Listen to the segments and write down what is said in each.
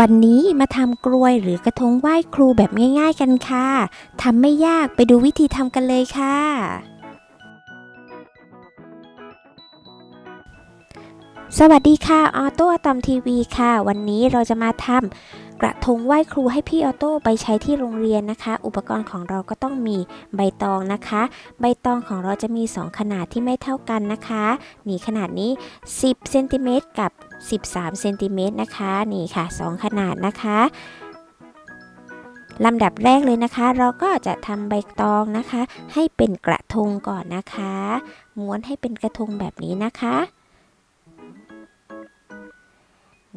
วันนี้มาทำกลวยหรือกระทงไหว้ครูแบบง่าย ๆ กันค่ะทำไม่ยากไปดูวิธีทำกันเลยค่ะ สวัสดีค่ะ ออโต้อตอมทีวีค่ะ วันนี้เราจะมาทำ กระทงไหว้ครูให้พี่ออโต้ไปใช้ที่โรงเรียนนะคะ อุปกรณ์ของเราก็ต้องมีใบตองนะคะ ใบตองของเราจะมี 2 ขนาดที่ไม่เท่ากันนะคะนี่ขนาดนี้ 10เซนติเมตรกับ 13เซนติเมตรนะคะนี่ค่ะ 2 ขนาดนะคะลำดับแรกเลยนะคะ เราก็จะทำใบตองนะคะ ให้เป็นกระทงก่อนนะคะ ม้วนให้เป็นกระทงแบบนี้นะคะ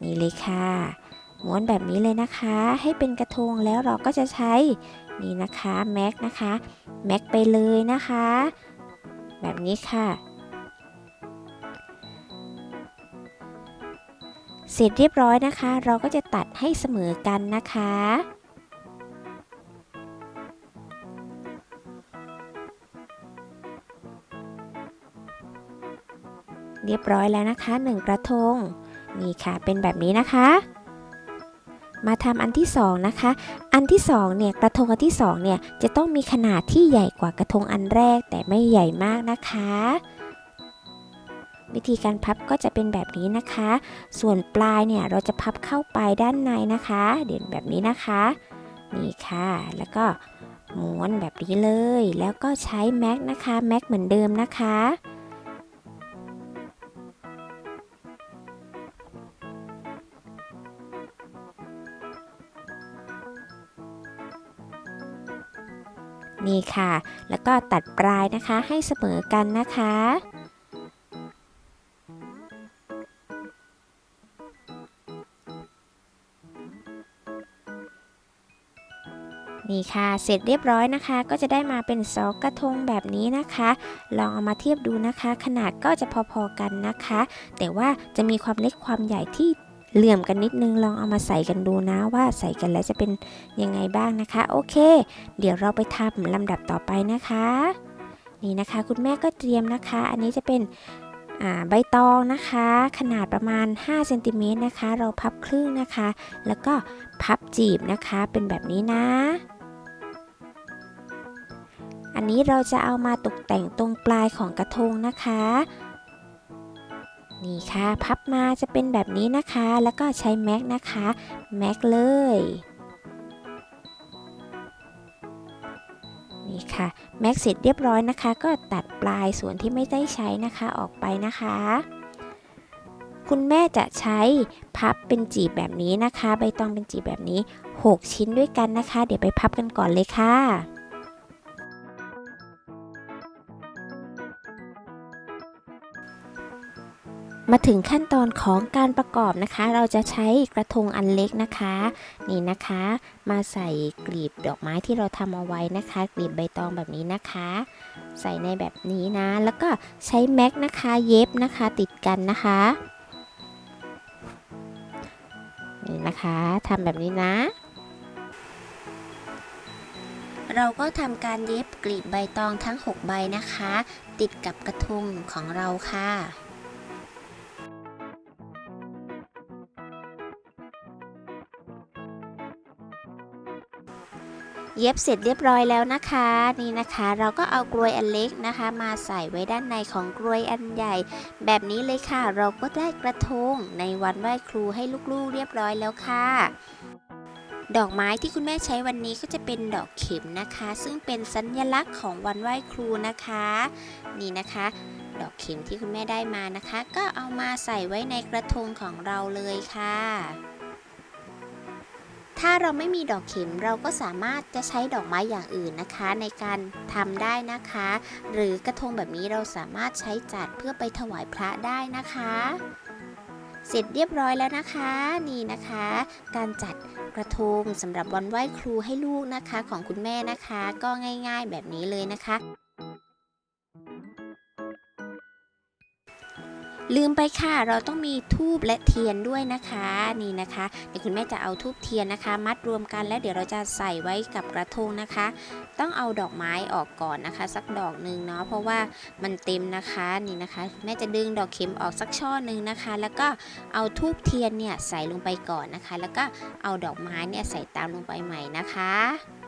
นี่เลยค่ะ ม้วนแบบนี้เลยนะคะ ให้เป็นกระทงแล้วเราก็จะใช้นี่นะคะแม็กนะคะแม็กไปเลยนะคะ แบบนี้ค่ะ เสร็จเรียบร้อยนะคะ เราก็จะตัดให้เสมอกันนะคะเรียบร้อยแล้วนะคะหนึ่งกระทง นี่ค่ะเป็นแบบนี้นะคะ มาทำอันที่สองนะคะ อันที่สองเนี่ยกระทงอันที่สองเนี่ยจะต้องมีขนาดที่ใหญ่กว่ากระทงอันแรกแต่ไม่ใหญ่มากนะคะ วิธีการพับก็จะเป็นแบบนี้นะคะ ส่วนปลายเนี่ยเราจะพับเข้าไปด้านในนะคะ เด่นแบบนี้นะคะ นี่ค่ะ แล้วก็ม้วนแบบนี้เลย แล้วก็ใช้แม็กนะคะ แม็กเหมือนเดิมนะคะ นี่ค่ะ แล้วก็ตัดปลายนะคะให้เสมอกันนะคะนี่ค่ะ เสร็จเรียบร้อยนะคะ ก็จะได้มาเป็นซอกกระทงแบบนี้นะคะ ลองเอามาเทียบดูนะคะ ขนาดก็จะพอๆกันนะคะ แต่ว่าจะมีความเล็กความใหญ่ที่ เหลื่อมกันนิดนึงลองเอามาใส่กันดูนะว่าใส่กันแล้วจะเป็นยังไงบ้างนะคะ โอเค เดี๋ยวเราไปทำลำดับต่อไปนะคะ นี่นะคะคุณแม่ก็เตรียมนะคะ อันนี้จะเป็นใบตองนะคะ ขนาดประมาณ5เซนติเมตรนะคะ เราพับครึ่งนะคะ แล้วก็พับจีบนะคะเป็นแบบนี้นะ อันนี้เราจะเอามาตกแต่งตรงปลายของกระทงนะคะ นี่ค่ะ พับมาจะเป็นแบบนี้นะคะ แล้วก็ใช้แม็กนะคะ แม็กเลย นี่ค่ะ แม็กเสร็จเรียบร้อยนะคะ ก็ตัดปลายส่วนที่ไม่ได้ใช้นะคะออกไปนะคะ คุณแม่จะใช้พับเป็นจีบแบบนี้นะคะ ใบตองเป็นจีบแบบนี้ 6 ชิ้นด้วยกันนะคะ เดี๋ยวไปพับกันก่อนเลยค่ะ มาถึงขั้นตอนของการประกอบนะคะ เราจะใช้กระทงอันเล็กนะคะ นี่นะคะ มาใส่กลีบดอกไม้ที่เราทำเอาไว้นะคะ กลีบใบตองแบบนี้นะคะ ใส่ในแบบนี้นะ แล้วก็ใช้แม็กนะคะเย็บนะคะติดกันนะคะนี่นะคะทำแบบนี้นะ เราก็ทำการเย็บกลีบใบตองทั้ง 6 ใบนะคะ ติดกับกระทงของเราค่ะ เย็บเสร็จเรียบร้อยแล้วนะคะ นี่นะคะ เราก็เอากลวยอันเล็กนะคะ มาใส่ไว้ด้านในของกลวยอันใหญ่ แบบนี้เลยค่ะ เราก็ได้กระทงในวันไหว้ครูให้ลูกๆ เรียบร้อยแล้วค่ะดอกไม้ที่คุณแม่ใช้วันนี้ก็จะเป็นดอกเข็มนะคะ ซึ่งเป็นสัญลักษณ์ของวันไหว้ครูนะคะ นี่นะคะ ดอกเข็มที่คุณแม่ได้มานะคะ ก็เอามาใส่ไว้ในกระทงของเราเลยค่ะ ถ้าเราไม่มีดอกเข็มเราก็สามารถจะใช้ดอกไม้อย่างอื่นนะคะ ในการทำได้นะคะ หรือกระทงแบบนี้เราสามารถใช้จัดเพื่อไปถวายพระได้นะคะ เสร็จเรียบร้อยแล้วนะคะ นี่นะคะ การจัดกระทงสำหรับวันไหว้ครูให้ลูกนะคะ ของคุณแม่นะคะ ก็ง่าย ๆ แบบนี้เลยนะคะ ลืมไปค่ะ เราต้องมีทูบและเทียนด้วยนะคะนี่นะคะเดี๋ยวคุณแม่จะเอาทูบเทียนนะคะ มัดรวมกันแล้วเดี๋ยวเราจะใส่ไว้กับกระทงนะคะ ต้องเอาดอกไม้ออกก่อนนะคะ สักดอกหนึ่งเนาะเพราะว่ามันเต็มนะคะนี่นะคะ แม่จะดึงดอกเข็มออกสักช่อหนึ่งนะคะ แล้วก็เอาทูบเทียนเนี่ยใส่ลงไปก่อนนะคะ แล้วก็เอาดอกไม้เนี่ยใส่ตามลงไปใหม่นะคะ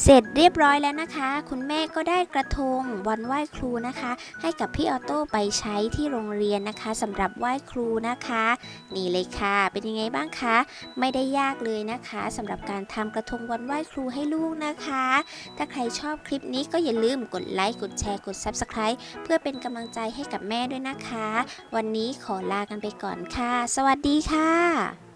เสร็จเรียบร้อยแล้วนะคะ คุณแม่ก็ได้กระทงวันไหว้ครูนะคะ ให้กับพี่ออโต้ไปใช้ที่โรงเรียนนะคะสำหรับไหว้ครูนะคะ นี่เลยค่ะ เป็นยังไงบ้างคะ ไม่ได้ยากเลยนะคะสำหรับการทำกระทงวันไหว้ครูให้ลูกนะคะ ถ้าใครชอบคลิปนี้ก็อย่าลืมกดไลค์กดแชร์กด Subscribe เพื่อเป็นกำลังใจให้กับแม่ด้วยนะคะ วันนี้ขอลากันไปก่อนค่ะ สวัสดีค่ะ